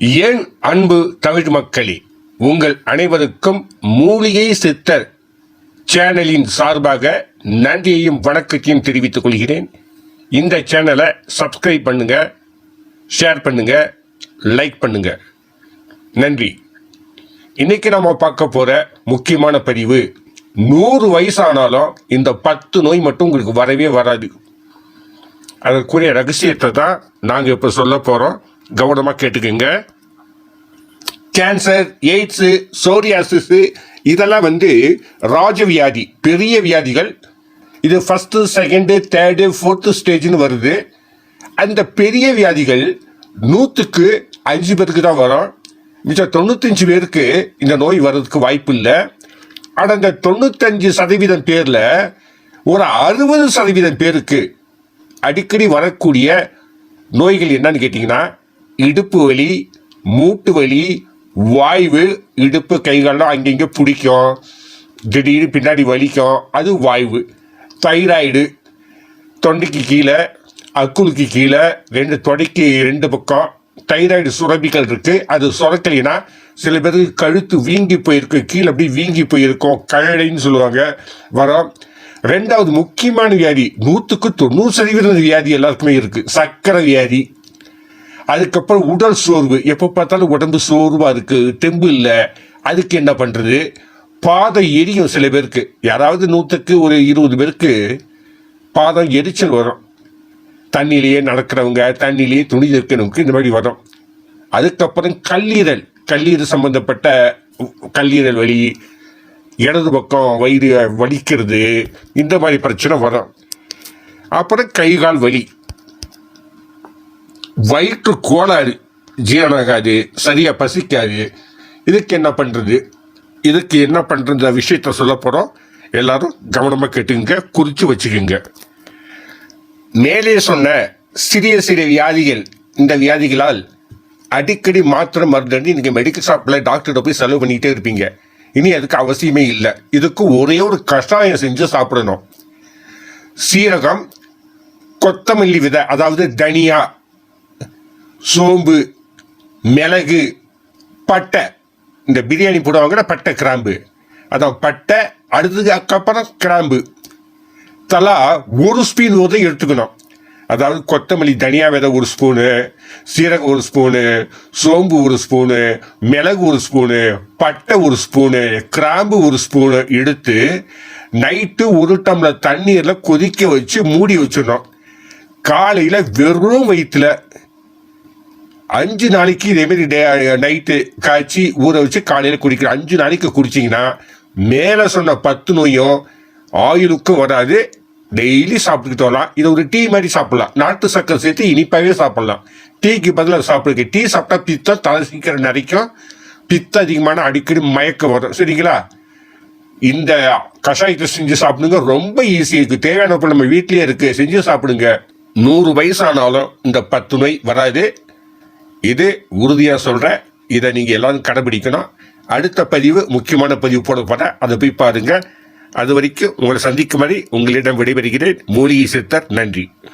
ஏன் அன்பு தமிழ் மக்களே? உங்கள் அனைவருக்கும் மூலிகை சித்தர் சேனலின் சார்பாக நன்றியையும் வணக்கத்தையும் தெரிவித்துக் கொள்கிறேன். இந்த சேனலை சப்ஸ்கிரைப் பண்ணுங்க ஷேர் பண்ணுங்க லைக் பண்ணுங்க. நன்றி. இன்னைக்கு நம்ம பார்க்க போற முக்கியமான பதிவு நூறு வயசானாலும் இந்த பத்து நோய் மட்டும் உங்களுக்கு வரவே வராது. அதற்குரிய ரகசியத்தை தான் நாங்கள் இப்போ சொல்ல போகிறோம் கவனமாக கேட்டுக்கோங்க. கேன்சர் எய்ட்ஸு சோரியாசிஸு இதெல்லாம் வந்து ராஜவியாதி பெரிய வியாதிகள். இது ஃபஸ்ட்டு செகண்டு தேர்டு ஃபோர்த்து ஸ்டேஜ்னு வருது. அந்த பெரிய வியாதிகள் நூற்றுக்கு அஞ்சு பேருக்கு தான் வரும். மிச்சம் தொண்ணூத்தஞ்சு பேருக்கு இந்த நோய் வர்றதுக்கு வாய்ப்பு இல்லை. ஆனால் இந்த தொண்ணூத்தஞ்சு சதவீதம் பேரில் ஒரு அறுபது சதவீதம் பேருக்கு அடிக்கடி வரக்கூடிய நோய்கள் என்னன்னு கேட்டிங்கன்னா இடுப்பு வலி மூட்டு வலி வாய்வு இடுப்பு கைகள்லாம் அங்கங்கே பிடிக்கும். திடீர்னு பின்னாடி வலிக்கும். அது வாய்வு. தைராய்டு தொண்டைக்கு கீழே அக்குளுக்கு கீழே ரெண்டு தொடைக்கு ரெண்டு பக்கம் தைராய்டு சுரப்பிகள் இருக்குது அது சுரக்கலைன்னா சில பேருக்கு கழுத்து வீங்கி போயிருக்கு கீழே அப்படியே வீங்கி போயிருக்கும். கழடைன்னு சொல்லுவாங்க. வரோம். ரெண்டாவது முக்கியமான வியாதி நூற்றுக்கு தொண்ணூறு சதவீதம் வியாதி எல்லாருக்குமே இருக்குது சக்கரை வியாதி. அதுக்கப்புறம் உடல் சோர்வு. எப்போ பார்த்தாலும் உடம்பு சோர்வாக இருக்குது தெம்பு இல்லை. அதுக்கு என்ன பண்ணுறது பாதை எரியும் சில பேருக்கு. யாராவது நூற்றுக்கு ஒரு இருபது பேருக்கு பாதம் எரிச்சல் வரும். தண்ணியிலேயே நடக்கிறவங்க தண்ணியிலேயே துணி இருக்கிறவங்க இந்த மாதிரி வரும். அதுக்கப்புறம் கல்லீரல். கல்லீரல் சம்மந்தப்பட்ட கல்லீரல் வலி இடது பக்கம் வயிறு வலிக்கிறது இந்த மாதிரி பிரச்சனை வரும். அப்புறம் கை கால் வலி. வயிற்று கோளாறு ஜீரணாகாது சரியாக பசிக்காது. இதுக்கு என்ன பண்ணுறது இதுக்கு என்ன பண்ணுற விஷயத்த சொல்ல போகிறோம் எல்லாரும் கவனமாக கேட்டுங்க குறித்து வச்சுக்கோங்க. மேலே சொன்ன சிறிய சிறிய வியாதிகள் இந்த வியாதிகளால் அடிக்கடி மாத்திரை மருந்து நீங்கள் மெடிக்கல் ஷாப்பில் டாக்டர்கிட்ட போய் செலவு பண்ணிக்கிட்டே இருப்பீங்க. இனி அதுக்கு அவசியமே இல்லை. இதுக்கு ஒரே ஒரு கஷாயம் செஞ்சு சாப்பிடணும். சீரகம் கொத்தமல்லி விதை அதாவது தனியா சோம்பு மிளகு பட்டை. இந்த பிரியாணி போடுவாங்கன்னா பட்டை கிராம்பு. அதான் பட்டை அடுத்ததுக்கு அதுக்கப்புறம் கிராம்பு. தலா ஒரு ஸ்பூன் உதவி எடுத்துக்கணும். அதாவது கொத்தமல்லி தனியா விதை ஒரு ஸ்பூனு சீரகம் ஒரு ஸ்பூனு சோம்பு ஒரு ஸ்பூனு மிளகு ஒரு ஸ்பூனு பட்டை ஒரு ஸ்பூனு கிராம்பு ஒரு ஸ்பூனு எடுத்து நைட்டு ஒரு டம்ளர் தண்ணீரில் கொதிக்க வச்சு மூடி வச்சிடணும். காலையில் வெறும் வயிற்றுல அஞ்சு நாளைக்கு இதேமாரி டே நைட்டு காய்ச்சி ஊற வச்சு காலையில் குடிக்கிற அஞ்சு நாளைக்கு குடிச்சிங்கன்னா மேலே சொன்ன பத்து நோயும் ஆயுளுக்கும் வராது. டெய்லி சாப்பிட்டுக்கிட்டு வரலாம். இதை ஒரு டீ மாதிரி சாப்பிட்லாம். நாட்டு சக்கரை சேர்த்து இனிப்பாகவே சாப்பிட்லாம். டீக்கு பதிலாக சாப்பிடுங்க. டீ சாப்பிட்டா பித்தம் தலை சீக்கிரம் நிறைக்கும் பித்தம் அதிகமான அடிக்கடி மயக்கம் வரும். சரிங்களா? இந்த கஷாயத்தை செஞ்சு சாப்பிடுங்க. ரொம்ப ஈஸி இருக்குது தேவையான பொருள் நம்ம வீட்லேயே இருக்குது செஞ்சு சாப்பிடுங்க. நூறு வயசானாலும் இந்த பத்து நோய் வராது. இது உறுதியாக சொல்கிறேன் இதை நீங்கள் எல்லாரும் கடைபிடிக்கணும். அடுத்த பதிவு முக்கியமான பதிவு போடப்பட அதை போய் பாருங்கள் அது வரைக்கும் உங்களை சந்திக்கும் வரை உங்களிடம் விடைபெறுகிறேன். மூலிகை சித்தர் நன்றி.